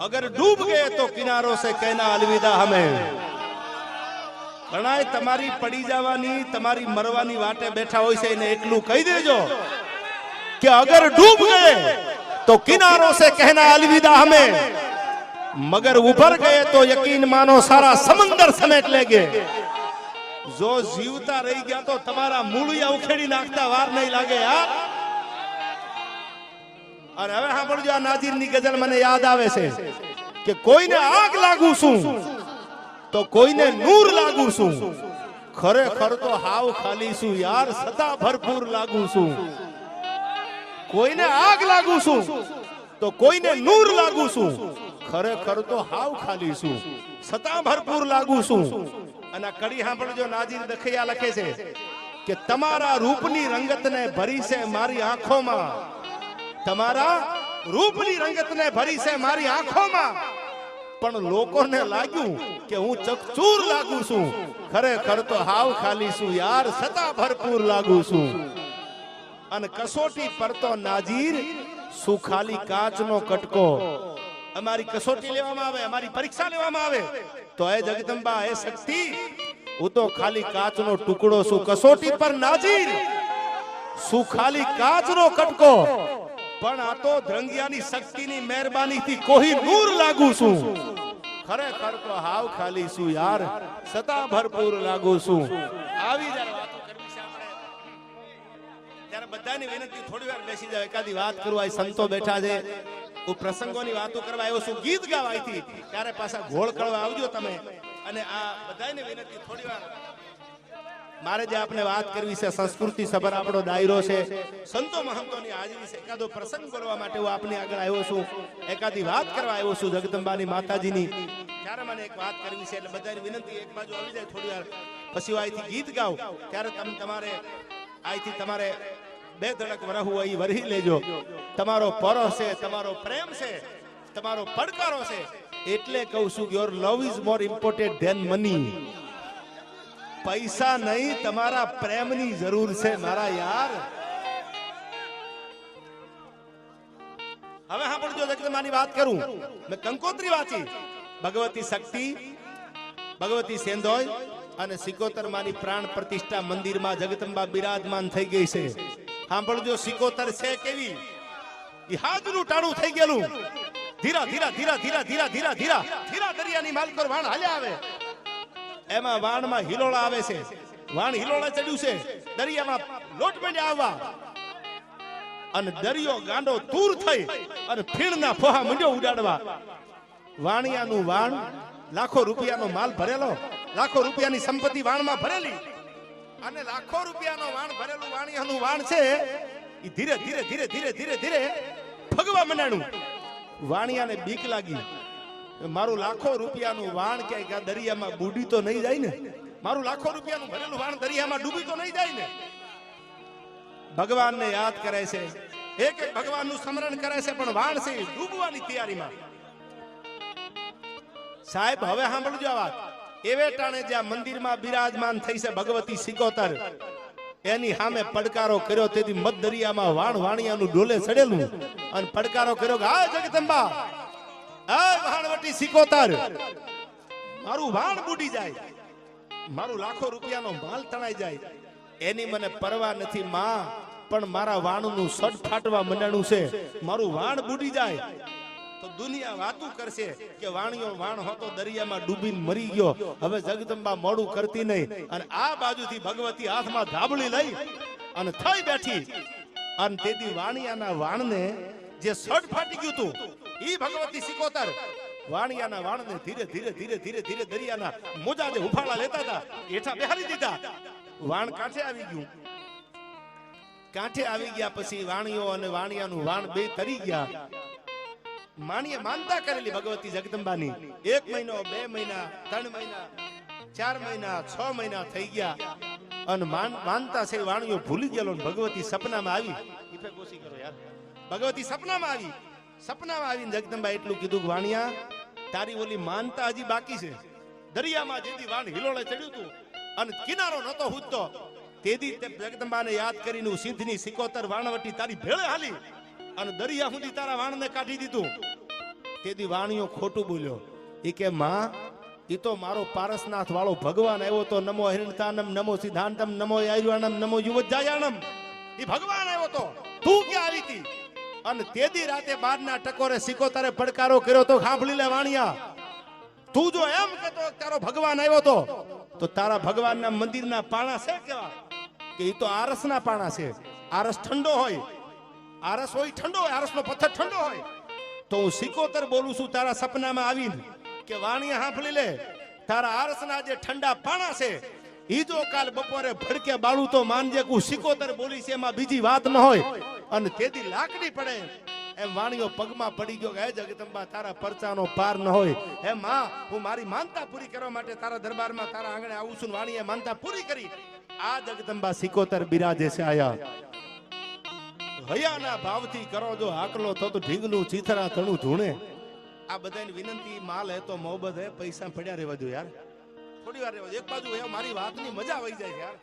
અગર ડૂબ ગયે તો કિનારો સે કહેના અલવિદા હમે ઘણાય તમારી પડી જવાની તમારી મરવાની વાટે બેઠા હોય છે એને એકલું કહી દેજો કે અગર ડૂબ ગયે તો કિનારો સે કહેના અલવિદા હમે મગર ઉભર ગયે તો યકીન માનો સારા સમંદર સમેટ લેગે જો જીવતા રહી ગયા તો તમારા મૂળિયા ઉખેડી નાખતા વાર નહીં લાગે યાર અને હવે સાંભળજો, આ નાજીરની ગઝલ મને યાદ આવે છે કે કોઈને આગ લાગુ છું, તો કોઈને નૂર લાગુ છું. ખરેખર તો હાવ ખાલી છું યાર, સદા ભરપૂર લાગુ છું. કોઈને આગ લાગુ છું, તો કોઈને નૂર લાગુ છું. ખરેખર તો હાવ ખાલી છું સતા ભરપૂર લાગુ છું. અને કડી સાંભળજો નાજીર દખૈયા લખે છે કે તમારા રૂપની રંગતને ભરી છે મારી આંખોમાં. તમારા રૂપની રંગતને ભરી છે મારી આંખોમાં. પણ લોકોને લાગ્યું કે હું ચકચૂર લાગુ છું. ખરેખર તો હાવ ખાલી છું યાર, સતા ભરપૂર લાગુ છું. અને કસોટી પર તો નાજીર શું ખાલી કાચનો કટકો. અમારી કસોટી લેવામાં આવે, અમારી પરીક્ષા લેવામાં આવે. તો એ જગદંબા, એ શક્તિ, હું તો ખાલી કાચનો ટુકડો છું. કસોટી પર નાજીર સુખાલી ખાલી કાચનો કટકો. પણ આ તો ધ્રંગિયાની શક્તિની મહેરબાનીથી કોઈ નૂર લાગુ છું. ખરેખર તો હાવ ખાલી છું યાર. સતા ભરપૂર લાગુ છું. આવી જ્યારે વાતો કરવી છે આપણે, ત્યારે બધાની વિનંતી થોડી વાર બેસી જાવ એકાદી વાત કરવા સંતો બેઠા છે. હું પ્રસંગોની વાતો કરવા આવ્યો છું, ગીત ગાવા હતી ત્યારે પાછા ઘોળ કરવા આવજો તમે. અને આ બધાની વિનંતી થોડી વાર મારે જે આપણે વાત કરવી છે, સંસ્કૃતિ સભર આપણો ડાયરો છે. સંતો મહંતોની હાજરી છે. એકાદો પ્રસંગ કરવા માટે હું આપની આગળ આવ્યો છું. એકાદી વાત કરવા આવ્યો છું જગદંબાની માતાજીની. ત્યારે મને એક વાત કરવી છે, એટલે બધાની વિનંતી, એક બાજુ આવી જાય થોડી વાર. પછી અહીંથી ગીત ગાઓ ત્યારે તમે, તમારે અહીંથી તમારે બે ધડક વરહવું હોય ઈ વરહી લેજો. તમારો પરો છે, તમારો પ્રેમ છે, તમારો પડકારો છે. એટલે કહું છું your love is more important than money પૈસા નહીં, તમારા પ્રેમની જરૂર છે મારા યાર. હવે સાંભળજો જગદંબાની વાત કરું. મેં કંકોત્રી વાંચી. ભગવતી શક્તિ, ભગવતી સેંધોય અને સિકોતર માની પ્રાણ પ્રતિષ્ઠા મંદિરમાં જગતંબા બિરાજમાન થઈ ગઈ છે. સાંભળજો, સિકોતર છે કેવી? હાજનું ટાણું થઈ ગયેલું. ધીરા ધીરા ધીરા ધીરા ધીરા ધીરા ધીરા ધીરા દરિયાની માલકોર વાણ હાલ્યા આવે. એમાં વાણમાં હિલોળા આવે છે. વાણ હિલોળા ચડ્યું છે. દરિયામાં લોટ મંડ્યા આવવા. અને દરિયો ગાંડો દૂર થઈ અને ફીણના ફોહા મંડ્યો ઉડાડવા. વાણિયાનું વાણ લાખો રૂપિયાનો માલ ભરેલો. લાખો રૂપિયાની સંપત્તિ વાણમાં ભરેલી. અને લાખો રૂપિયાનો વાણ ભરેલું વાણિયાનું વાણ છે એ ધીરે ધીરે ધીરે ધીરે ધીરે ધીરે ભગવા મંડાણું. વાણિયાને બીક લાગી. મારું લાખો રૂપિયાનું વાણ ક્યાંય આ દરિયામાં બુડી તો નહીં જાય ને? મારું લાખો રૂપિયાનું ભરેલું વાણ દરિયામાં ડૂબી તો નહીં જાય ને? ભગવાનને યાદ કરે છે. એક એક ભગવાનનું સ્મરણ કરે છે, પણ વાણ છે ડૂબવાની તૈયારીમાં. સાહેબ, હવે સાંભળજો આ વાત. એવે ટાણે જ્યાં મંદિરમાં બિરાજમાન થઈ છે ભગવતી સિકોતર, એની સામે પડકારો કર્યો, તેથી મત દરિયામાં વાણ વાણિયાનું ડોલે ચડેલું. અને પડકારો કર્યો કે હા જગદંબા, આ વાણવટી સિકોતર. મારું વાણ બુડી જાય. મારું લાખો રૂપિયાનો માલ તણાઈ જાય. એની મને પરવા નથી, માં, પણ મારા વાણનું સડ ફાટવા મંડાણું છે. મારું વાણ બુડી જાય. તો દુનિયા વાતું કરશે કે વાણિયો વાણ હતો દરિયામાં ડૂબીને મરી ગયો. હવે જગદંબા મોડું કરતી નહીં. અને આ બાજુથી ભગવતી હાથમાં ધાબળી લઈ અને થઈ બેઠી. અને તેથી વાણિયાના વાણને જે સડ ફાટી ગયું હતું ઈ ભગવતી સિકોતર. વાણિયાના વાણને ધીરે ધીરે ધીરે ધીરે ધીરે દરિયાના મોજા જે હુફાળા લેતા હતા. એઠા બેહારી દીધા. વાણ કાંઠે આવી ગયું. કાંઠે આવી ગયા પછી વાણિયો અને વાણિયાનું વાણ બે તરી ગયા. માણીએ માનતા કરેલી ભગવતી જગદંબાની. એક મહિનો, બે મહિના, ત્રણ મહિના, ચાર મહિના, છ મહિના થઈ ગયા. અને માન, માનતા છે વાણીઓ ભૂલી ગયેલો ભગવતી સપનામાં આવી. ભગવતી સપનામાં આવી. સપનામાં આવીને જગદંબા એટલું કીધું વાણિયા તારી ઓલી માનતા હજી બાકી છે. દરિયામાં જેથી વાણ હિલોળે ચડ્યું હતું અને કિનારો નતો હુજતો તેથી તે જગદંબાને યાદ કરીને સિંધની સિકોતર વાણવટી તારી ભેળે હાલી અને દરિયા સુધી તારા વાણને કાઢી દીધું. તેથી વાણીઓ ખોટું બોલ્યો. એ કે, માં એ તો મારો પારસનાથ વાળો ભગવાન આવ્યો તો નમો હિરણતાનમ, નમો સિદ્ધાંતમ, નમો આયુર્વાણમ નમો યુવજાયાણમ એ ભગવાન આવ્યો તો. તું ક્યાં આવી હતી અને તેદી રાતે બારના ટકોરે સિકો તારે પડકારો કર્યો તો સાંભળી લે વાણિયા. તું જો એમ કહેતો કે તારો ભગવાન આવ્યો તો તો તારા ભગવાનના મંદિરના પાણા છે કેવા? કે એ તો આરસના પાણા છે. આરસ ઠંડો હોય. આરસ હોય ઠંડો હોય, આરસનો પથ્થર ઠંડો હોય. તો હું સિકોતર બોલું છું તારા સપનામાં આવીને કે વાણીએ હાંફળી લે, તારા આરસના જે ઠંડા પાણા છે, ઈ જો કાલ બપોરે ભડકે બાળું તો માનજે કે હું સિકોતર બોલી છે એમાં બીજી વાત ન હોય. અને તેથી લાકડી પડે. એમ વાણીઓ પગમાં પડી ગયો હે જગદંબા, તારા પરચાનો પાર ન હોય. હે માં, હું મારી માનતા પૂરી કરવા માટે તારા દરબારમાં તારા આંગણે આવું છું. વાણીએ માનતા પૂરી કરી. આ જગદંબા સિકોતર બિરાજે છે આયા. હયાના ભાવથી કરો જો આકલો થતો ઢીંગલું ચીથરા તણું ધૂણે. આ બધાની વિનંતી, માલ હે તો મોહબત હે, પૈસા પડ્યા રહેવા દો યાર. થોડી વાર રહેવા દો. એક બાજુ મારી વાતની મજા આવી જાય યાર.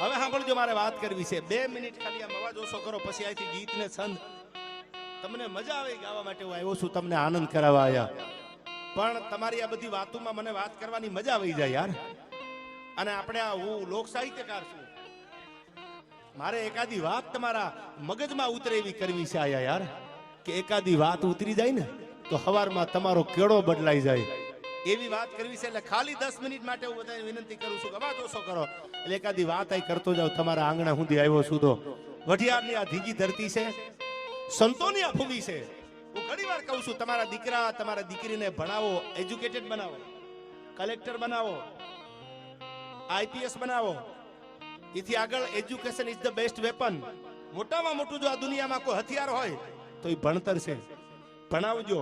હવે સાંભળજો મારે વાત કરવી છે. બે મિનિટ ખાલી આમ અવાજ ઓછો કરો, પછી અહીંથી ગીત ને છંદ. તમને મજા આવે ગાવા માટે હું આવ્યો છું, તમને આનંદ કરાવવા આવ્યા પણ તમારી આ બધી વાતોમાં મને વાત કરવાની મજા આવી જાય યાર. અને આપણે આ, હું લોક સાહિત્યકાર છું. મારે એકાદી વાત તમારા મગજમાં ઉતરે એવી કરવી છે આયા યાર. કે એકાદી વાત ઉતરી જાય ને, તો હવારમાં તમારો કેળો બદલાઈ જાય. એવી વાત કરવી છે એટલે ખાલી દસ મિનિટ માટે હું બધાને વિનંતી કરું છું કે અવાજ કરો. એટલે એકાદી વાત અહીં કરતો જાવ તમારા આંગણા સુધી આવ્યો છું તો. વઢિયારની આ ધીગી ધરતી છે, સંતોની આ ભૂમિ છે. હું ઘણી વાર કહું છું, તમારા દીકરા, તમારા દીકરીને ભણાવો, એજ્યુકેટેડ બનાવો, કલેક્ટર બનાવો, આઈપીએસ બનાવો. એથી આગળ education is the best weapon. મોટામાં મોટું જો આ દુનિયામાં કોઈ હથિયાર હોય, તો એ ભણતર છે. ભણાવજો.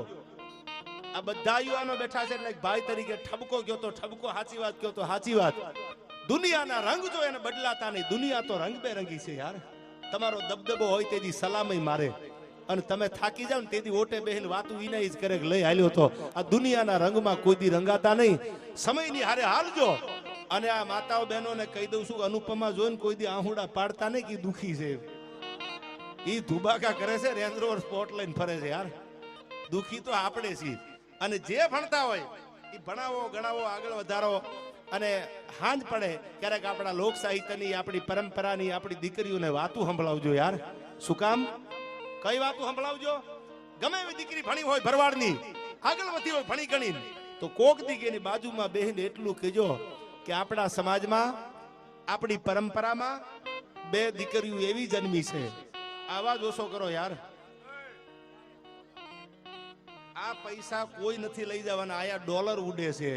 આ બધા યુવાનો બેઠા છે એટલે ભાઈ તરીકે ઠબકો ગયો તો ઠબકો સાચી વાત કયો તો સાચી વાત. દુનિયાના રંગ જો એને બદલાતા નહીં, દુનિયા તો રંગબેરંગી છે યાર. તમારો દબદબો હોય તેથી સલામય મારે. અને તમે થાકી જાવ ને તેથી ઓટે બેહીને વાતું વિના જ કરે લઈ હાલ્યો તો. આ દુનિયાના રંગમાં કોઈ દી રંગાતા નહીં. સમયની હારે હાલજો. અને આ માતાઓ બહેનોને કહી દઉં છું, અનુપમા જોઈને કોઈ દી આહુડા પાડતા નહીં કે દુખી છે. એ ધુબાકા કરે છે રેન્જ રોવર સ્પોટ લઈને ફરે છે યાર. દુખી તો આપણે છીએ. અને જે ભણતા હોય એ ભણાવો, ગણાવો, આગળ વધારો. અને હાંજ પડે, ક્યારેક આપણા લોક સાહિત્યની, આપણી પરંપરાની, આપણી દીકરીઓને વાતું સંભળાવજો યાર. શું કામ? કઈ વાતું સંભળાવજો? ગમે એવી દીકરી ભણી હોય ભરવાડની, આગળ વધી હોય ભણી ગણી તો કોક દીકરીની બાજુમાં બેહીને એટલું કહેજો કે આપણા સમાજમાં, આપણી પરંપરામાં બે દીકરીઓ એવી જન્મી છે. આવાજ ઓછો કરો યાર. આ પૈસા કોઈ નથી લઈ જવાના. આયા ડોલર ઉડે છે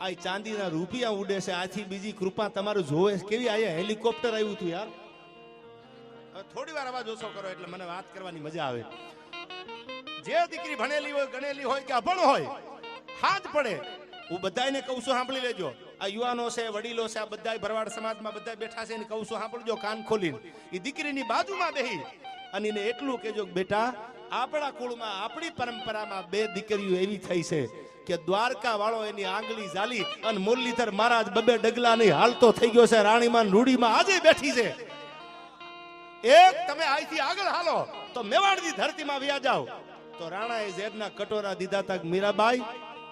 આ ચાંદીના રૂપિયા ઉડે છે, આથી બીજી કૃપા તમારું જોવે કેવી આયા હેલિકોપ્ટર આવ્યું હતું યાર? થોડી વાર અવાજ ઓછો કરો એટલે મને વાત કરવાની મજા આવે. જે દીકરી ભણેલી હોય, ગણેલી હોય કે અભણ હોય, હાથ પડે. હું બધાને કહું છું, સાંભળી લેજો. આ યુવાનો છે, વડીલો છે, આ બધા ભરવાડ સમાજમાં બધા બેઠા છે, એને કહું છું, સાંભળજો, કાન ખોલીને. એ દીકરીની બાજુમાં બેહી અને એને એટલું કહેજો બેટા આપણા કુળમાં, આપણી પરંપરામાં બે દીકરીઓ એવી થઈ છે કે દ્વારકા વાળો એની આંગળી ઝાલી અને મુરલીધર મહારાજ બબે નહીં હાલતો થઈ ગયો છે, રાણીમાં રૂડીમાં આજે બેઠી છે. એક તમે અહીંથી આગળ હાલો, તો મેવાડની ધરતીમાં વ્યા જાઓ. તો રાણાએ ઝેરના કટોરા દીધા તક મીરાબાઈ,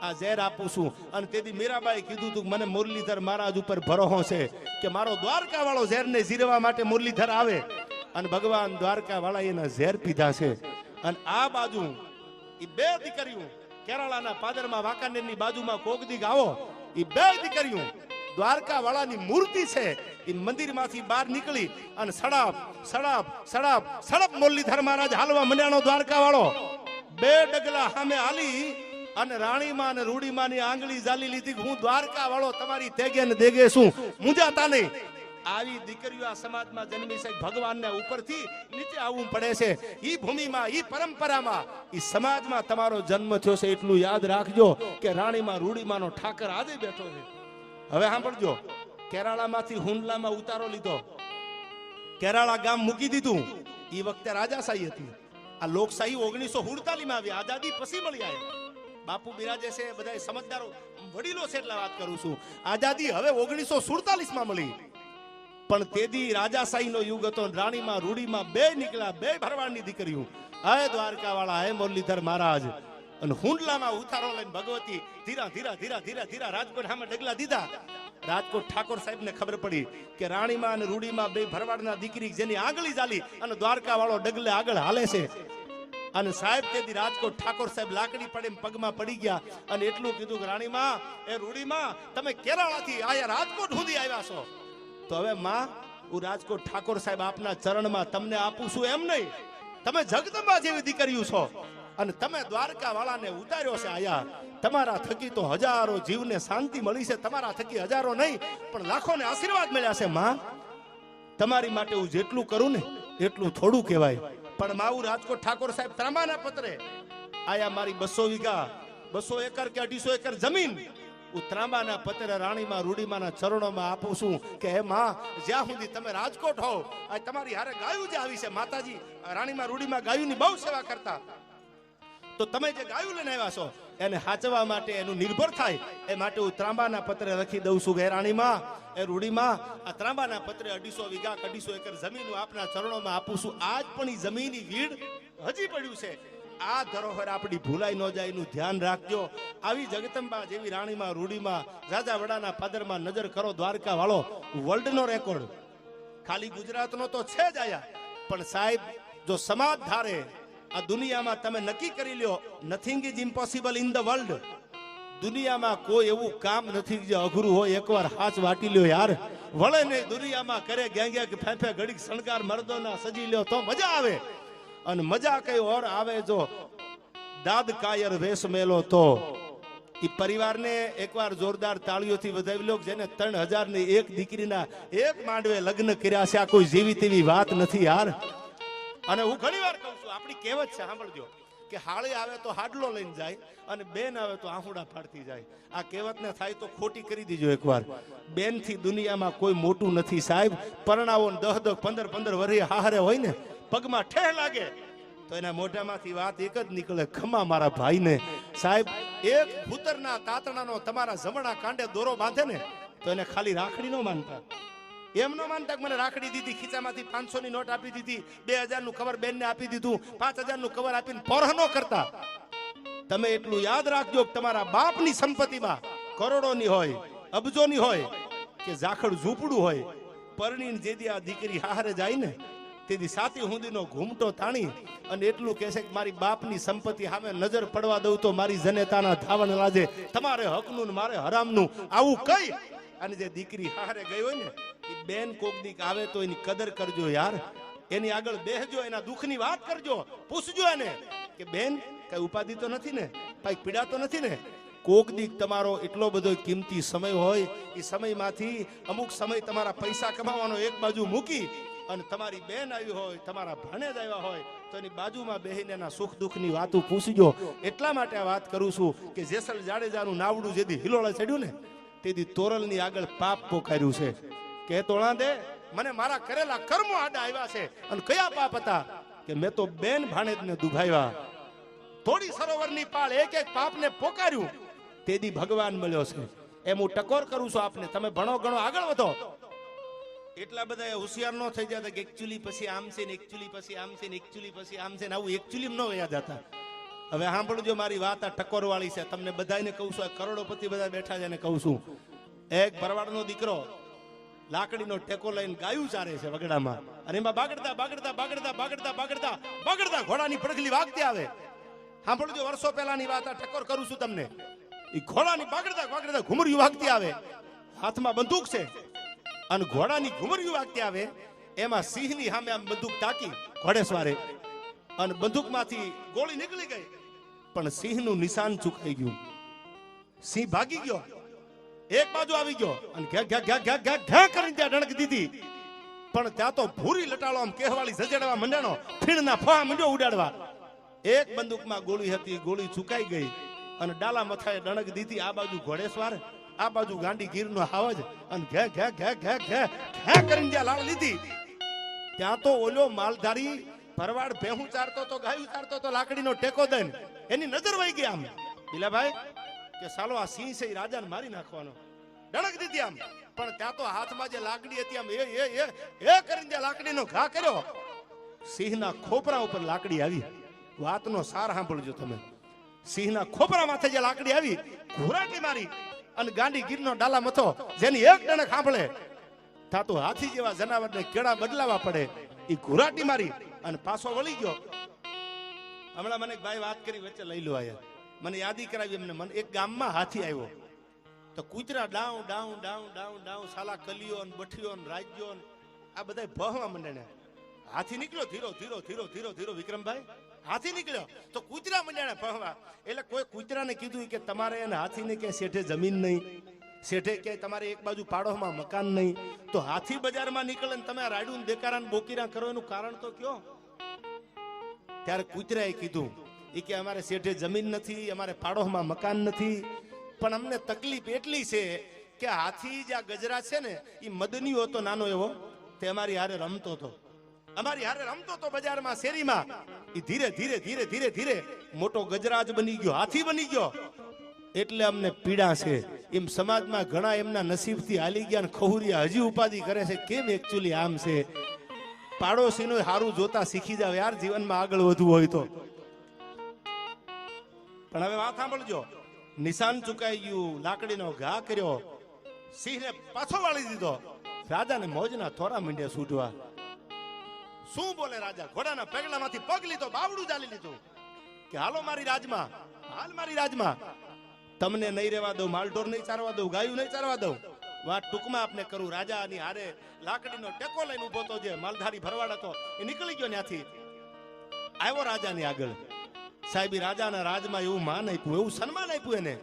આ ઝેર આપું છું. અને તેથી મીરાબાઈ કીધું તું મને મુરલીધર મહારાજ ઉપર ભરોહો છે કે મારો દ્વારકા વાળો ઝેરને જીરવા માટે મુરલીધર આવે. અને ભગવાન દ્વારકા વાળા એના ઝેર પીધા છે. અને આ બાજુ એ બે દીકરીઓ કેરાલાના પાદરમાં વાંકાનેરની બાજુમાં કોકદીક આવો એ બે દીકરીઓ દ્વારકા વાળાની મૂર્તિ છે એ મંદિરમાંથી બહાર નીકળી અને સડાપ સડાપ સડાપ, સડપ મુરલીધર મહારાજ હાલવા મંડ્યાનો દ્વારકા વાળો બે ડગલા સામે હાલી અને રાણીમાં અને રૂડીમાંની આંગળી ઝાલી લીધી હું દ્વારકા વાળો તમારી તેગે ને દેગે શું મુંજાતા નહીં. આવી દીકરીઓ આ સમાજમાં જન્મી છે, ભગવાનને ઉપરથી નીચે આવવું પડે છે. ઈ ભૂમિમાં, ઈ પરંપરામાં, ઈ સમાજમાં તમારો જન્મ થયો છે એટલું યાદ રાખજો કે રાણીમાં રૂડીમાંનો ઠાકર આજે બેઠો છે. હવે સાંભળજો, કેરાળામાંથી હુંડલામાં ઉતારો લીધો. કેરાળા ગામ મૂકી દીધું. એ વખતે રાજાશાહી હતી. આ લોકશાહી ઓગણીસો સુડતાલીસમાં આવી, આઝાદી પછી મળી આવી બાપુ બિરાજે છે બધા સમજદારો, વડીલો છે એટલે વાત કરું છું. આઝાદી હવે ઓગણીસો સુડતાલીસમાં મળી. પણ તેદી રાજાશાહીનો યુગ હતો રાણીમાં, રૂડીમાં બે નીકળ્યા, બે ભરવાડની દીકરીઓ. હે દ્વારકા વાળા હે મુરલીધર મહારાજ. અને હુંડલામાં ઉતારો લઈને ભગવતી ધીરા ધીરા ધીરા ધીરા ધીરા રાજકોટ સામે ડગલા દીધા. રાજકોટ ઠાકોર સાહેબને ખબર પડી કે રાણીમાં અને રૂડીમાં બે ભરવાડના દીકરી જેની આંગળી ચાલી અને દ્વારકા વાળો ડગલે આગળ હાલે છે. અને સાહેબ તેથી રાજકોટ ઠાકોર સાહેબ લાકડી પડે પગમાં પડી ગયા અને એટલું કીધું કે, રાણીમાં, એ રૂડીમાં, તમે કેરાળાથી આયા, રાજકોટ સુધી આવ્યા છો. તો હવે માં, હું રાજકોટ ઠાકોર સાહેબ આપના ચરણમાં તમને આપું છું એમ નહીં. તમે જગદંબા જેવી દીકરીયું છો અને તમે દ્વારકા વાળાને ઉતાર્યો છે આયા. તમારા થકી તો હજારો જીવને શાંતિ મળી છે, તમારા થકી હજારો નહીં, પણ લાખોને આશીર્વાદ મળ્યા છે, માં. તમારી માટે હું જેટલું કરું ને એટલું થોડું કહેવાય. પણ માવું રાજકોટ ઠાકોર સાહેબ ત્રાંબાના પત્રે આયા મારી બસો વીઘા, બસો એકર કે અઢીસો એકર જમીન હું ત્રાંબાના પત્રે રાણીમાં, રૂડીમાના ચરણોમાં આપું છું કે હે માં, જ્યાં સુધી તમે રાજકોટ હોવ, આ તમારી હારે ગાયું જે આવી છે. માતાજી રાણીમાં, રૂડીમાં ગાયુંની બહુ સેવા કરતા. તો તમે જે ગાયું લઈને આવ્યા છો, એને સાચવા માટે એનું નિર્ભર થાય. એ માટે હું ત્રાંબાના પત્રે લખી દઉં છું કે રાણીમાં એ રૂડીમાં, આ ત્રાંબાના પત્રે અઢીસો વીઘા અઢીસો એકર જમીન હું આપના ચરણોમાં આપું છું. આજ પણ એ જમીનની વીડ હજી પડ્યું છે. આ ધરોહર આપણી ભૂલાઈ ન જાય એનું ધ્યાન રાખજો. આવી જગતંબા જેવી રાણીમાં, રૂડીમાં, રાજા વડાના પાદરમાં નજર કરો, દ્વારકા વાળો વર્લ્ડનો રેકોર્ડ ખાલી ગુજરાતનો તો છે જ આયા. પણ સાહેબ, જો સમાજ ધારે, આ દુનિયામાં તમે નક્કી કરી લ્યો nothing is impossible in the world દુનિયામાં કોઈ એવું કામ નથી જે અઘરું હોય, એકવાર હાથ વાટી લ્યો યાર. વળે નહીં, દુનિયામાં કરે ગેંગે ફેફે, ઘડીક શણગાર, મર્દોના સજી લ્યો, તો મજા આવે. અને મજા કઈ ઓર આવે જો? દાદ કાયર વેશ મેલો તો. એ પરિવારને એકવાર જોરદાર તાળીઓથી વધાવી લો જેને ત્રણ હજારની એક દીકરીના એક માંડવે લગ્ન કર્યા છે. આ કોઈ જીવી તેવી વાત નથી યાર અને હું ઘણી વાર કહું છું, આપણી કહેવત છે, સાંભળજો, કે હાળી આવે તો હાડલો લઈને જાય અને બેન આવે તો આહુડા ફાડતી જાય. આ કહેવતને થાય તો ખોટી કરી દીજો એકવાર. બેનથી દુનિયામાં કોઈ મોટું નથી સાહેબ. પરણાવો દહ દહ, પંદર પંદર વર્ષે હારે હોય ને પગમાં ઠેહ લાગે, તો એના મોઢામાંથી વાત એક જ નીકળે, ખમા મારા ભાઈને. સાહેબ, એક ભૂતરના તાતણાનો તમારા જમણા કાંડે દોરો બાંધે ને, તો એને ખાલી રાખડી ન માનતા. એમ નો માનતા મને રાખડી દીધી ખીચામાંથી પાંચસો ની નોટ આપી દીધી, બે હજારનું કવર બેન ને આપી દીધું, પાંચ હજારનું કવર આપીને પોરહ કરતા. તમે એટલું યાદ રાખજો કે તમારા બાપની સંપત્તિમાં કરોડોની હોય, અબજોની હોય, કે ઝાખડ ઝૂંપડું હોય, પરણીને જે આ દીકરી હારે જાય ને તેથી સાતી હુંદીનો ઘૂમટો તાણી અને એટલું કહેશે કે મારી બાપની સંપત્તિ સામે નજર પડવા દઉં તો મારી જનેતાના ધાવણ લાજે. તમારે હકનું મારે હરામનું. આવું કઈ? અને જે દીકરી હારે ગઈ હોય ને એ બેન કોક દીક આવે તો એની કદર કરજો યાર. એની આગળ બેહજો, એના દુઃખની વાત કરજો. પૂછજો એને કે બેન, કઈ ઉપાધિ તો નથી ને? કઈ પીડા તો નથી ને? કોક દીક તમારો એટલો બધો કિંમતી સમય હોય એ સમયમાંથી અમુક સમય તમારા પૈસા કમાવાનો એક બાજુ મૂકી અને તમારી બેન આવી હોય, તમારા ભાણેજ આવ્યા હોય, તો એની બાજુમાં બેહીને એના સુખ દુઃખની વાતો પૂછજો. એટલા માટે આ વાત કરું છું કે જેસલ જાડેજાનું નાવડું જેથી હિલોળા ચડ્યું ને, તેથી તોરલની આગળ પાપ પોકાર્યું છે. કે તોળા દે મને મારા કરેલા કર્મો આડા આવ્યા છે. અને કયા પાપ હતા? કે મેં તો બેન ભાણેજને દુભાવ્યા. થોડી સરોવરની પાળ એક એક પાપને પોકાર્યું. તેથી ભગવાન મળ્યો છે. એમ હું ટકોર કરું છું આપને. તમે ભણો ગણો આગળ વધો. એટલા બધા હોશિયાર ન થઈ જતા કે એકચ્યુઅલી પછી આમ છે ને એકચ્યુઅલી પછી આમ છે ને એકચ્યુઅલી પછી આમ છે ને આવું એકચ્યુઅલી ન વયા જતા. હવે સાંભળજો મારી વાત, આ ટકોરવાળી છે. તમને બધાને કહું છું, આ કરોડોપતિ બધા બેઠા છે એને કહું છું. એક ભરવાડનો દીકરો લાકડીનો ટેકો લઈને ગાયું ચારે છે વગડામાં. અને એમાં બાગડતા બાગડતા બાગડતા બાગડતા બાગડતા બાગડતા ઘોડાની પડખલી વાગતી આવે. સાંભળજો, વર્ષો પહેલાની વાત, આ ટકોર કરું છું તમને. એ ઘોડાની બાગડતા બાગડતા ઘુમરિયું વાગતી આવે. હાથમાં બંદૂક છે. અને ઘોડાની ઘુમરિયું વાગતી આવે, એમાં સિંહની સામે આમ બંદૂક તાકી ઘોડેસવારે અને બંદૂકમાંથી ગોળી નીકળી ગઈ. પણ સિંહનું નિશાન ચૂકાઈ ગયું. સિંહ ભાગી ગયો. એક બાજુ આવી ગયો અને ઘે ઘે ઘે ઘે ઘે ઘે કરીને ત્યાં ડણક દીધી. પણ ત્યાં તો ભૂરી લટાળો આમ કહેવાળી સજડવા મંડાણો ફીણના ફોહા મંડ્યો ઉડાડવા. એક બંદૂકમાં ગોળી હતી, ગોળી ચુકાઈ ગઈ અને ડાલા મથાએ ડણક દીધી. આ બાજુ ઘોડેસવાર આ બાજુ ગાંડી ગીરનો હાવજ અને ઘે ઘે ઘે ઘે ઘે ઘે કરીને ત્યાં લાળ લીધી. ત્યાં તો ઓલો માલધારી ભરવાડ ભેહું ચારતો તો, ગાયું ચારતો તો, લાકડીનો ટેકો દઈને એની નજર વહી ગઈ આમ. ભાઈ કે સાલો આ સિંહ છે રાજાને મારી નાખવાનો. ડણક દીધી આમ. પણ ત્યાં તો હાથમાં જે લાકડી હતી આમ એ એ એ એ કરીને ત્યાં લાકડીનો ઘા કર્યો. સિંહના ખોપરા ઉપર લાકડી આવી. વાતનો સાર સાંભળજો તમે. સિંહના ખોપરા માથે જે લાકડી આવી, ઘોરાટી મારી. અને ગાંડી ગીરનો ડાલા મથો, જેની એક ડણક સાંભળે. તા હાથી જેવા જનાવરને કેળા બદલાવા પડે. એ ઘુરાટી મારી અને પાછો વળી ગયો. હમણાં મને ભાઈ વાત કરી, વચ્ચે લઈ લો આયા. મને યાદી કરાવી, એમને મને એક ગામમાં હાથી આવ્યો. તો કૂતરા ડાઉ ડાઉ ડાઉ ડાઉ ડાઉ, સાલા કલિયો ને બઠિયો ને રાજ્યો ને આ બધા ભહવા મંડ્યા હાથી નીકળ્યો ધીરો ધીરો ધીરો ધીરો ધીરો, વિક્રમભાઈ. હાથી નીકળ્યો. તો કૂતરા મંડ્યા ભણવા એટલે કોઈ કૂતરાને કીધું કે તમારે એને હાથીને કે શેઠે જમીન નહીં, શેઠે કે તમારે એક બાજુ પાડોમાં મકાન નહીં. તો હાથી બજારમાં નીકળે ને તમે ને દેકારા બોકીરા કરો, એનું કારણ તો કયો? ત્યારે કૂતરાએ કીધું એ કે અમારે શેઠે જમીન નથી, અમારે પાડોમાં મકાન નથી. પણ અમને તકલીફ એટલી છે કે હાથી જે આ ગજરા છે ને એ મદનીઓ હતો, નાનો એવો. તે અમારી હારે રમતો હતો. અમારી હારે રમતો તો બજારમાં શેરીમાં. એ ધીરે ધીરે ધીરે ધીરે ધીરે મોટો ગજરાજ બની ગયો, હાથી બની ગયો. એટલે અમને પીડા છે. એમ સમાજમાં ઘણા એમના નસીબથી હાલી ગયા ખહુરિયા હજી ઉપાધિ કરે છે. કેમ એકચ્યુઅલી આમ છે? પાડોશીનું સારું જોતા શીખી જાવ. યાર જીવનમાં આગળ વધવું હોય તો. પણ હવે વાત સાંભળજો. નિશાન ચુકાઈ ગયું, લાકડીનો ઘા કર્યો. સિંહને પાછો વાળી દીધો. રાજાને મોજના થોરા મીંડે છૂટવા શું બોલે રાજા? ઘોડાના પેગલામાંથી પગ લીધો, બાવડું ચાલી લીધું. કે હાલો મારી રાજમાં, હાલ મારી રાજમાં. તમને નહીં રહેવા દઉં, માલઢોર નહીં ચારવા દઉં, ગાયું નહીં ચારવા દઉં. વાત ટૂંકમાં આપને કરું, રાજાની હારે લાકડીનો ટેકો લઈને ઊભો તો જે માલધારી ભરવાડ હતો, એ નીકળી ગયો ત્યાંથી. આવ્યો રાજાની આગળ. સાહેબ રાજાના રાજમાં એવું માન આપ્યું, એવું સન્માન આપ્યું એને,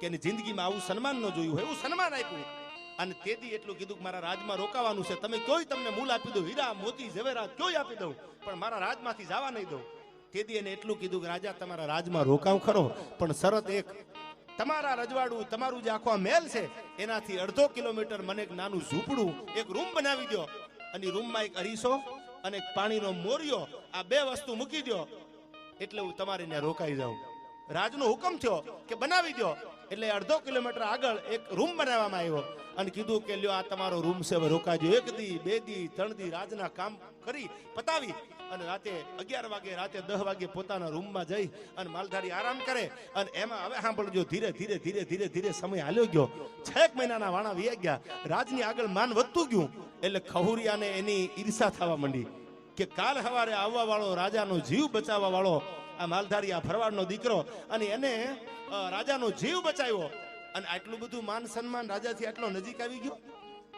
કે એની જિંદગીમાં આવું સન્માન ન જોયું, એવું સન્માન આપ્યું. અને તેથી એટલું કીધું કે મારા રાજમાં રોકાવાનું છે. તમે કોઈ તમને મૂલ આપી દઉં. હીરા, મોતી ઝવેરાત કોઈ આપી દઉં. પણ મારા રાજમાંથી જવા નહીં દઉં. તેથી એને એટલું કીધું કે, રાજા, તમારા રાજમાં રોકાવ ખરો. પણ શરત એક, તમારા રજવાડું, તમારું જે આખો મહેલ છે, એનાથી અડધો કિલોમીટર મને એક નાનું ઝૂંપડું, એક રૂમ બનાવી દો અને રૂમમાં એક અરીસો અને એક પાણીનો મોરિયો. આ બે વસ્તુ મૂકી દો એટલે હું તમારે ત્યાં રોકાઈ જાઉં. રાજનો હુકમ થયો કે બનાવી દો એટલે અડધો કિલોમીટર આગળ એક રૂમ બનાવવામાં આવ્યો અને કીધું કે લ્યો આ તમારો રૂમ છે રોકાજો. એક દી, બે દી, ત્રણ દી રાજના કામ કરી પતાવી અને રાતે અગિયાર વાગે, રાતે દસ વાગે પોતાના રૂમમાં જઈ અને માલધારી આરામ કરે અને એમાં હવે સાંભળજો, ધીરે ધીરે ધીરે ધીરે ધીરે સમય હાલ્યો ગયો. છેક મહિનાના વાણા વી ગયા. રાજની આગળ માન વધતું ગયું એટલે ખહુરિયાને એની ઈર્ષા થવા માંડી કે કાલ સવારે આવવા વાળો રાજાનો જીવ બચાવવા વાળો આ માલધારી, આ ભરવાડનો દીકરો અને એને રાજાનો જીવ બચાવ્યો. અને આટલું બધું માન સન્માન રાજાથી આટલો નજીક આવી ગયો?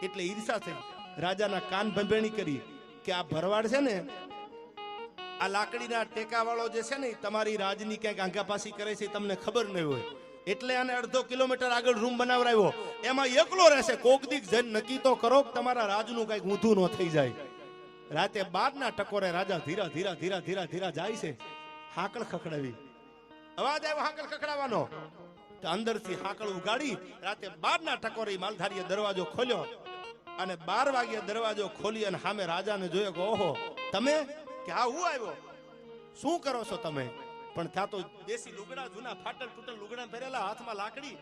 એટલે ઈર્ષા થઈ. રાજાના કાન ભંભેણી કરી કે આ ભરવાડ છે ને, આ લાકડીના ટેકા વાળો જે છે ને તમારી રાજની ક્યાંક આંગાપાસી કરે છે તમને ખબર નહીં હોય. એટલે આને અડધો કિલોમીટર આગળ રૂમ બનાવરાયો. એમાં એકલો રહેશે. કોક દીક જઈને નક્કી તો કરો તમારા રાજનું કંઈક ઊંધું ન થઈ જાય. રાતે બારના ટકોરે રાજા ધીરા ધીરા ધીરા ધીરા ધીરા જાય છે. હાકળ ખખડાવી. અવાજ આવ્યો, હાકળ ખખડાવવાનો. તો અંદરથી હાકળ ઉગાડી, રાતે બારના ટકોરે માલધારીએ દરવાજો ખોલ્યો અને બાર વાગે દરવાજો ખોલી અને સામે રાજાને જોયો કે, ઓહો, તમે? કે હા હું આવ્યો? શું કરો છો તમે? પણ ત્યાં તો દેશી લુગડા, જૂના ફાટલ તૂટલ લુગડા પહેરેલા હાથમાં લાકડી.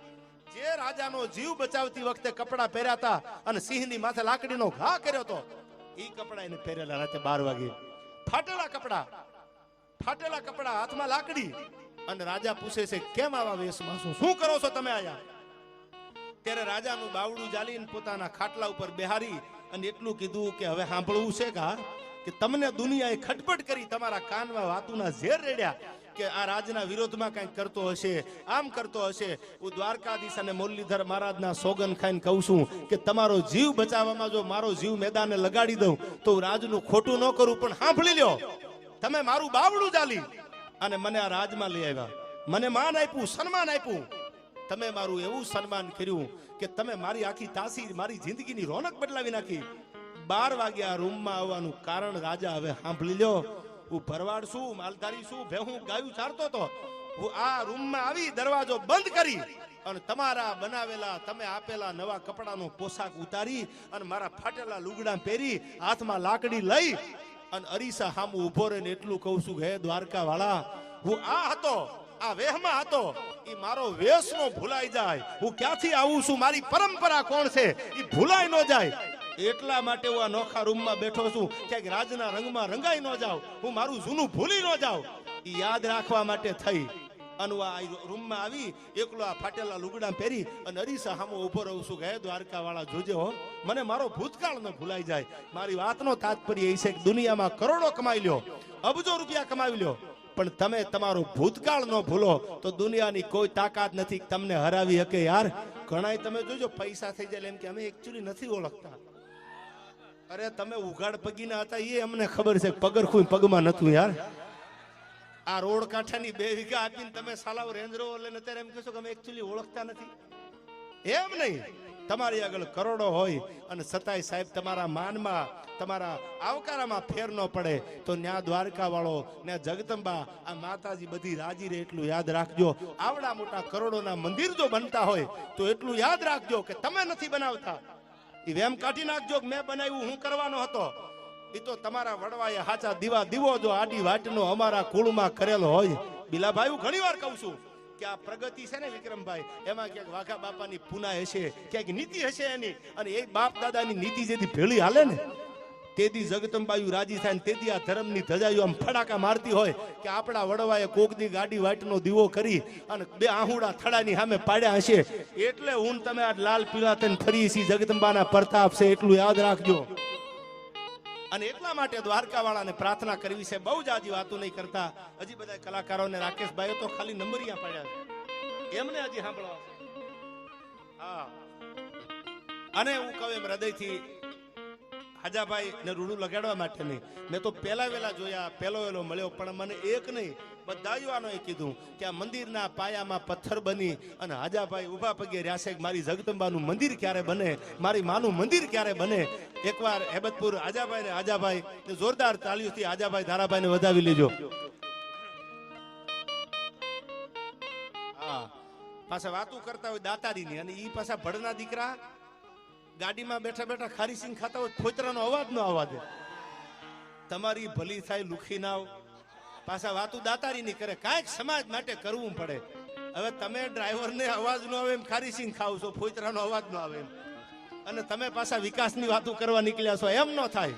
જે રાજાનો જીવ બચાવતી વખતે કપડા પહેર્યા હતા અને સિંહની માથે લાકડીનો ઘા કર્યો હતો એ કપડા એને પહેરેલા રાતે બાર વાગે ફાટેલા કપડા. ફાટેલા કપડા હાથમાં લાકડી. અને રાજા પૂછે છે, કેમ આવા વેશમાં છો? શું કરો છો તમે આયા ત્યારે રાજાનું બાવડું જાલીને પોતાના ખાટલા ઉપર બેહારી અને એટલું કીધું કે, હવે સાંભળવું છે કા કે તમને દુનિયાએ ખટપટ કરી તમારા કાનમાં વાતુના ઝેર રેડ્યા કે આ રાજના વિરોધમાં કંઈક કરતો હશે, આમ કરતો હશે. હું દ્વારકાધીશ અને મુરલીધર મહારાજના સોગન ખાઈને કહું છું કે, તમારો જીવ બચાવવામાં જો મારો જીવ મેદાને લગાડી દઉં, તો હું રાજનું ખોટું ન કરું, પણ સાંભળી લ્યો. તમે મારું બાવડું ચાલી અને મને આ રાજમાં લઈ આવ્યા. મને માન આપ્યું, સન્માન આપ્યું. તમે મારું એવું સન્માન કર્યું કે તમે મારી આખી તાસીર, મારી જિંદગીની રોનક બદલાવી નાખી. બાર વાગે આ રૂમમાં આવવાનું કારણ રાજા હવે સાંભળી લ્યો. હું ભરવાડ શું માલધારી શું ભેહું, ગાયું ચારતો તો. હું આ રૂમમાં આવી દરવાજો બંધ કરી અને તમારા બનાવેલા, તમે આપેલા નવા કપડાનો પોશાક ઉતારી અને મારા ફાટેલા લુગડા પહેરી હાથમાં લાકડી લઈ અને અરીસા હામ ઊભો રહીને એટલું કહું છું હે દ્વારકા વાળા હું આ હતો, આ વેહમાં હતો એ મારો વેશનો ભૂલાઈ જાય. હું ક્યાંથી આવું છું? મારી પરંપરા કોણ છે? એ ભૂલાઈ ન જાય. એટલા માટે હું આ નોખા રૂમમાં બેઠો છું. ક્યાંક રાજના રંગમાં રંગાઈ ન જાઉં. હું મારું જૂનું ભૂલી ન જાઉં. એ યાદ રાખવા માટે થઈ. અને આ રૂમમાં આવી, એકલો આ ફાટેલા લુગડા પહેરી અને અરીસા સામો ઊભો રહું છું કે દ્વારકાવાળા દ્વારકા વાળા જોજે હો, મને મારો ભૂતકાળ ન ભૂલાઈ જાય. મારી વાતનો તાત્પર્ય એ છે કે દુનિયામાં કરોડો કમાઈ લ્યો, અબજો રૂપિયા કમાવી લ્યો, પણ તમે તમારો ભૂતકાળ ન ભૂલો તો દુનિયાની કોઈ તાકાત નથી તમને હરાવી શકે યાર. ઘણાય તમે જોજો, પૈસા થઈ જાય એમ કે અમે એકચ્યુઅલી નથી ઓળખતા. અરે તમે ઉઘાડ પગીના હતા, એ અમને ખબર છે પગરખું પગમાં નતું યાર. આ રોડ કાંઠાની બે વીઘા આપીને તમે સાલાવ રેન્જરો લઈને અત્યારે એમ કહેશો કે અમે એકચ્યુઅલી ઓળખતા નથી. એમ નહીં. તમારી આગળ કરોડો હોય અને સતાય સાહેબ તમારા માનમાં, તમારા આવકારામાં ફેર ન પડે, તો ન્યા દ્વારકા વાળો ને જગદંબા, આ માતાજી બધી રાજી રહે એટલું યાદ રાખજો. આવડા મોટા કરોડોના મંદિર જો બનતા હોય, તો એટલું યાદ રાખજો કે તમે નથી બનાવતા. એ વેમ કાઢી નાખજો મેં બનાવ્યું, હું કરવાનો હતો. એ તો તમારા વડવાએ હાચા દીવા દીવો જો આડી વાટનો અમારા કુળમાં કરેલો હોય. બિલાભાઈ, હું ઘણી વાર કહું છું કે આ પ્રગતિ છે ને વિક્રમભાઈ, એમાં ક્યાંક વાઘા બાપાની પુના હશે, ક્યાંક નીતિ હશે એની, અને એ બાપ દાદાની નીતિ જેથી ભેળી હાલે ને તેદી જગતંબાયુ રાજી થાય ને તેદી આ ધર્મની ધજાયું આમ ફડાકા મારતી હોય કે આપણા વડવાએ કોકની ગાડી વાટનો દીવો કરી અને બે આહુડા થડાની સામે પાડ્યા હશે. એટલે હું તમે આ લાલ પીળા થઈને ફરી છી જગદંબાના પ્રતાપ છે એટલું યાદ રાખજો. અને એટલા માટે દ્વારકા વાળાને પ્રાર્થના કરવી છે. બહુ જ આજી વાતો નહીં કરતા. હજી બધા કલાકારોને રાકેશભાઈઓ તો ખાલી નંબરિયા પડ્યા છે. એમને હજી સાંભળવા. હા. અને હું કહું એમ હૃદયથી હાજાભાઈ, ને રૂડું લગાડવા માટે નહીં. મેં તો પહેલા વેલા જોયા, પહેલો વેલો મળ્યો, પણ મને એક નહીં, બધા યુવાનોએ કીધું કે આ મંદિરના પાયામાં પથ્થર બની અને હાજાભાઈ ઊભા પગે રહ્યા છે મારી જગદંબાનું મંદિર ક્યારે બને, મારી માનું મંદિર ક્યારે બને? એકવાર હેબતપુર આજાભાઈ ને આજાભાઈ જોરદાર તાળીઓથી આજાભાઈ ધારાભાઈ ને વધાવી લેજો. હા, પાછા વાતું કરતા હોય દાતારીની અને ઈ પાછા ભડના દીકરા ગાડીમાં બેઠા બેઠા ખારી સિંગ ખાતા હોય ફોતરાનો અવાજ ન દે. તમારી ભલી થાય, લુખી ના પાછા વાતું દાતારી ની કરે. કાંઈક સમાજ માટે કરવું પડે. હવે તમે ડ્રાઈવરને અવાજ ન આવે એમ, ખારી સિંગ ખાવ છો ફોતરાનો અવાજ ન આવે એમ. અને તમે પાછા વિકાસની વાતો કરવા નીકળ્યા છો, એમ ન થાય.